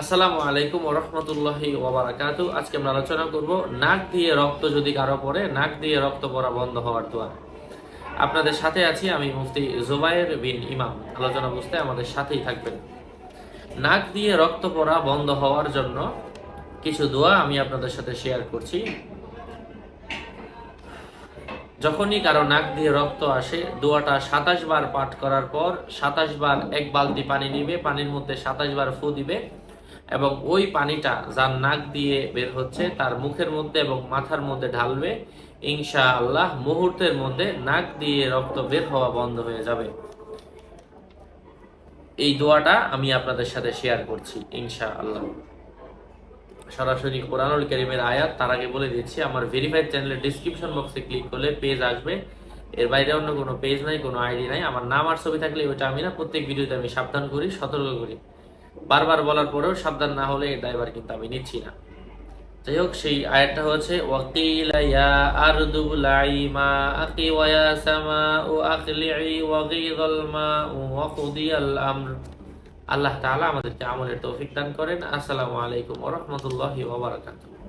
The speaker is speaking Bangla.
আসসালামু আলাইকুম ওরহমতুল্লাহি ওবরাকাত আজকে আমরা আলোচনা করব, নাক দিয়ে রক্ত যদি কারও পড়ে, নাক দিয়ে রক্ত পড়া বন্ধ হওয়ার দোয়া। আপনাদের সাথে আছি আমি মুফতি জুবায়ের বিন ইমাম। আলোচনা বুঝতে আমাদের সাথেই থাকবেন। নাক দিয়ে রক্ত পড়া বন্ধ হওয়ার জন্য কিছু দোয়া আমি আপনাদের সাথে শেয়ার করছি। যখনই কারও নাক দিয়ে রক্ত আসে, দোয়াটা সাতাশ বার পাঠ করার পর সাতাশ বার এক বালতি পানি নিবে, পানির মধ্যে সাতাশ বার ফু দিবে। এবং ওই পানিটা যার নাক দিয়ে বের হচ্ছে তার মুখের মধ্যে এবং মাথার মধ্যে ঢালবে ইনশা আল্লাহ মুহূর্তের মধ্যে নাক দিয়ে রক্ত বের হওয়া বন্ধ হয়ে যাবে। এই দোয়াটা আমি আপনাদের সাথে শেয়ার করছি ইনশা আল্লাহ সরাসরি কোরআনুল কারিমের আয়াত, তার আগে বলে দিচ্ছি, আমার ভেরিফাইড চ্যানেলের ডিসক্রিপশন বক্সে ক্লিক করলে পেজ আসবে। এর বাইরে অন্য কোনো পেজ নাই, কোনো আইডি নাই। আমার নাম আর ছবি থাকলে ওইটা আমি না, প্রত্যেক ভিডিওতে আমি সাবধান করি, সতর্ক করি। বারবার বলার পরেও সাবধান না হলে ড্রাইভার কিন্তু আমি নিচ্ছি না। যাই হোক, সেই আয়াতটা হচ্ছে, ওয়াকিলা ইয়া আরদু লাই মা আকি ওয়া সামা ও আকলিই ওয়া গীদাল মা ওয়া কুদিয়াল আমর। আল্লাহ তাআলা আমাদেরকে আমলের তৌফিক দান করেন। আসসালামু আলাইকুম ওয়া রাহমাতুল্লাহি ওয়া বারাকাতুহু।